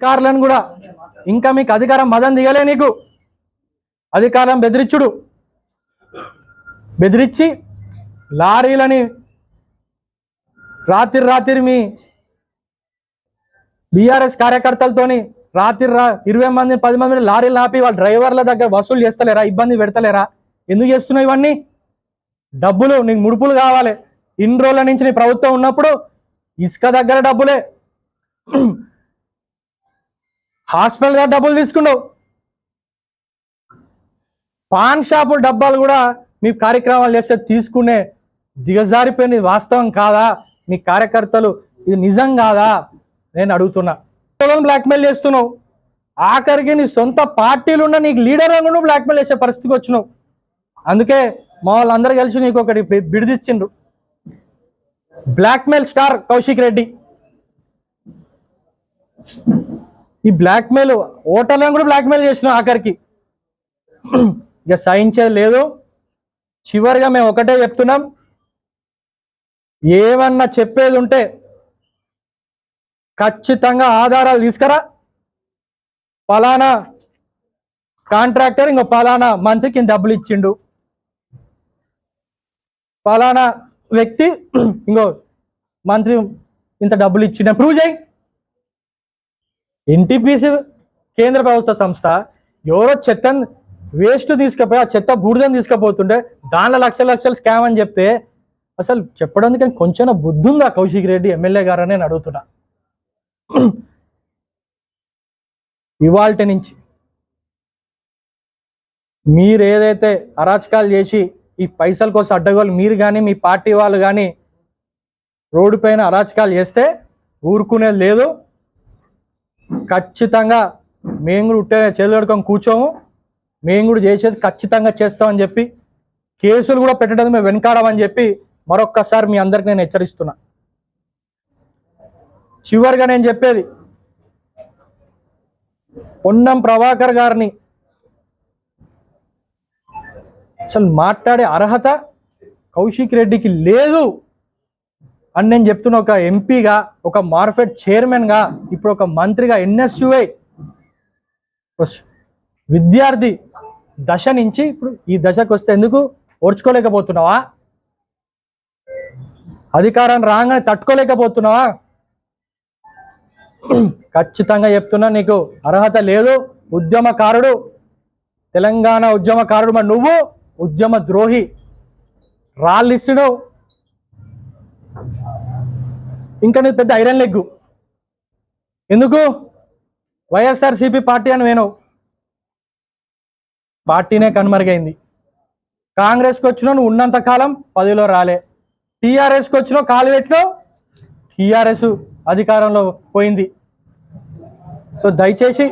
అధికారులను కూడా ఇంకా మీకు అధికారం మదం దిగలే నీకు. అధికారం బెదిరించుడు బెదిరించి లారీలని రాత్రి రాత్రి మీ బీఆర్ఎస్ కార్యకర్తలతోని రాత్రి రా ఇరవై మంది పది మంది లారీలు ఆపి వాళ్ళ డ్రైవర్ల దగ్గర వసూలు చేస్తలేరా ఇబ్బంది పెడతలేరా? ఎందుకు చేస్తున్నావు ఇవన్నీ? డబ్బులు నీకు ముడుపులు కావాలి. ఇన్ని రోజుల నుంచి నీ ప్రభుత్వం ఉన్నప్పుడు ఇసుక దగ్గర డబ్బులే. హాస్పిటల్ దగ్గర డబ్బులు తీసుకున్నావు. పాన్ షాపుల డబ్బాలు కూడా మీ కార్యక్రమాలు చేస్తే తీసుకునే దిగజారిపోయిన వాస్తవం కాదా? మీ కార్యకర్తలు ఇది నిజం కాదా? నేను అడుగుతున్నా. బ్లాక్మెయిల్ చేస్తున్నావు? ఆఖరికి నీ సొంత పార్టీలు ఉన్న నీకు లీడర్ నువ్వు బ్లాక్మెయిల్ చేసే పరిస్థితికి వచ్చినావు. అందుకే మా వాళ్ళందరూ కలిసి నీకు ఒకటి బిడిదిచ్చిండ్రు. Blackmail star Kaushik Reddy. ఈ బ్లాక్మెయిల్ ఓటర్లను కూడా బ్లాక్మెయిల్ చేసినాం ఆఖరికి. ఇక సహించేది లేదు. చివరిగా మేము ఒకటే చెప్తున్నాం. ఏమన్నా చెప్పేది ఉంటే ఖచ్చితంగా ఆధారాలు తీసుకురా. పలానా కాంట్రాక్టర్ ఇంకో పలానా మంత్రికి డబ్బులు ఇచ్చిండు. పలానా వ్యక్తి ఇంకో మంత్రి ఇంత డబ్బులు ఇచ్చిండు. ప్రూవ్ చేయి. ఎన్టీపీసీ కేంద్ర ప్రభుత్వ సంస్థ ఎవరో చెత్తను వేస్ట్ తీసుకుపోయి ఆ చెత్త బూడిదని తీసుకుపోతుంటే దానిలో లక్షల లక్షలు స్కామ్ అని చెప్తే అసలు చెప్పడానికి కొంచెం బుద్ధి ఉందా కౌశిక్ రెడ్డి ఎమ్మెల్యే గారు అని నేను అడుగుతున్నా. ఇవాల్టి నుంచి మీరు ఏదైతే అరాచకాలు చేసి ఈ పైసల కోసం అడ్డగోలు మీరు కానీ మీ పార్టీ వాళ్ళు కానీ రోడ్డు పైన అరాచకాలు చేస్తే ఊరుకునేది లేదు. ఖచ్చితంగా మేము కూడా ఉట్టే చేతులు కూర్చోము. మేము కూడా చేసేది ఖచ్చితంగా చేస్తామని చెప్పి కేసులు కూడా పెట్టడం మేము వెనకాడమని చెప్పి మరొక్కసారి మీ అందరికి నేను హెచ్చరిస్తున్నా. చివరిగా నేను చెప్పేది పొన్నం ప్రభాకర్ గారిని అసలు మాట్లాడే అర్హత కౌశిక్ రెడ్డికి లేదు. అని నేను చెప్తున్న ఒక ఎంపీగా ఒక మార్ఫెట్ చైర్మన్గా ఇప్పుడు ఒక మంత్రిగా ఎన్ఎస్యుఐ విద్యార్థి దశ నుంచి ఇప్పుడు ఈ దశకు వస్తే ఎందుకు ఓర్చుకోలేకపోతున్నావా? అధికారం రాగానే తట్టుకోలేకపోతున్నావా? ఖచ్చితంగా చెప్తున్నా నీకు అర్హత లేదు ఉద్యమకారుడు తెలంగాణ ఉద్యమకారుడు మరి నువ్వు ఉద్యమ ద్రోహి రాళ్ళిస్తుడు ఇంకా నీకు పెద్ద ఐరన్ లెగ్గు. ఎందుకు? వైఎస్ఆర్సీపీ పార్టీ అని వేణవు. పార్టీనే కనుమరుగైంది. కాంగ్రెస్కి వచ్చినా నువ్వు ఉన్నంత కాలం పదవిలో రాలే. టీఆర్ఎస్కి వచ్చినా కాలు పెట్టినావు? టీఆర్ఎస్ అధికారంలో పోయింది. సో దయచేసి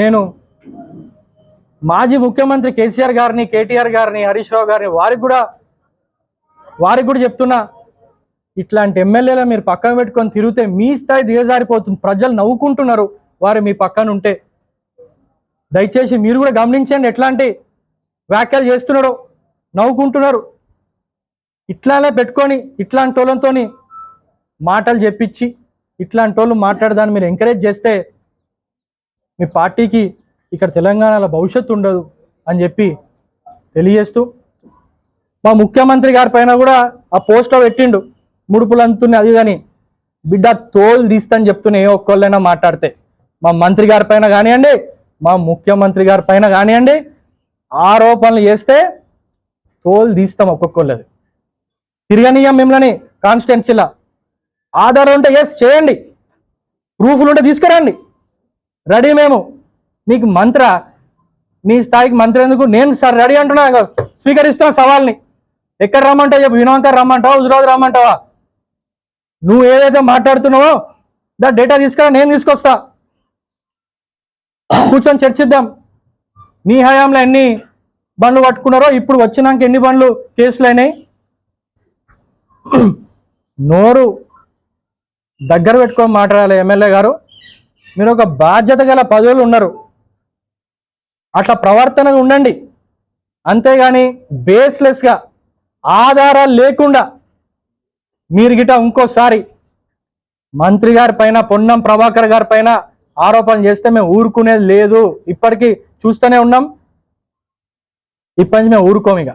నేను మాజీ ముఖ్యమంత్రి కేసీఆర్ గారిని కేటీఆర్ గారిని హరీష్ రావు గారిని వారికి కూడా వారికి కూడా చెప్తున్నా. ఇట్లాంటి ఎమ్మెల్యేలు మీరు పక్కన పెట్టుకొని తిరిగితే మీ స్థాయి దిగజారిపోతుంది. ప్రజలు నవ్వుకుంటున్నారు. వారు మీ పక్కన ఉంటే దయచేసి మీరు కూడా గమనించండి ఎట్లాంటి వ్యాఖ్యలు చేస్తున్నారో. నవ్వుకుంటున్నారు. ఇట్లానే పెట్టుకొని ఇట్లాంటి వాళ్ళతో మాటలు చెప్పించి ఇట్లాంటి వాళ్ళు మాట్లాడదాన్ని మీరు ఎంకరేజ్ చేస్తే మీ పార్టీకి ఇక్కడ తెలంగాణలో భవిష్యత్తు ఉండదు అని చెప్పి తెలియజేస్తూ మా ముఖ్యమంత్రి గారి పైన కూడా ఆ పోస్ట్లో పెట్టిండు. ముడుపులు అంతున్నాయి అది కానీ బిడ్డ తోలు తీస్తని చెప్తున్నా ఏ ఒక్కళ్ళైనా మాట్లాడితే. మా మంత్రి గారి పైన కానివ్వండి మా ముఖ్యమంత్రి గారి పైన కానివ్వండి ఆరోపణలు చేస్తే తోలు తీస్తాం ఒక్కొక్కళ్ళది. తిరగనీయం మిమ్మల్ని కాన్స్టిట్యున్సీలా. ఆధారం ఉంటే ఎస్ చేయండి. ప్రూఫ్లు ఉంటే తీసుకురండి. రెడీ మేము. నీకు మంత్ర నీ స్థాయికి మంత్రి ఎందుకు? నేను సార్ రెడీ అంటున్నా స్వీకరిస్తున్నా సవాల్ని. ఎక్కడ రమ్మంటావు చెప్పు? వినోంకర్ రమ్మంటావా? హుజరాబాద్ రమ్మంటావా? నువ్వు ఏదైతే మాట్లాడుతున్నావో దా డేటా తీసుకురా నేను తీసుకొస్తా. కూర్చొని చర్చిద్దాం. నీ హయాంలో ఎన్ని బండ్లు పట్టుకున్నారో ఇప్పుడు వచ్చినాక ఎన్ని బండ్లు కేసులు అయినాయి? నోరు దగ్గర పెట్టుకొని మాట్లాడాలి ఎమ్మెల్యే గారు. మీరు ఒక బాధ్యత గల పదవులు ఉన్నారు. అట్లా ప్రవర్తన ఉండండి. అంతేగాని బేస్లెస్గా ఆధారాలు లేకుండా మీరు గిట ఇంకోసారి మంత్రి గారి పైన పొన్నం ప్రభాకర్ గారి పైన ఆరోపణలు చేస్తే మేము ఊరుకునేది లేదు. ఇప్పటికీ చూస్తూనే ఉన్నాం. ఇప్పటి నుంచి మేము ఊరుకోము ఇక.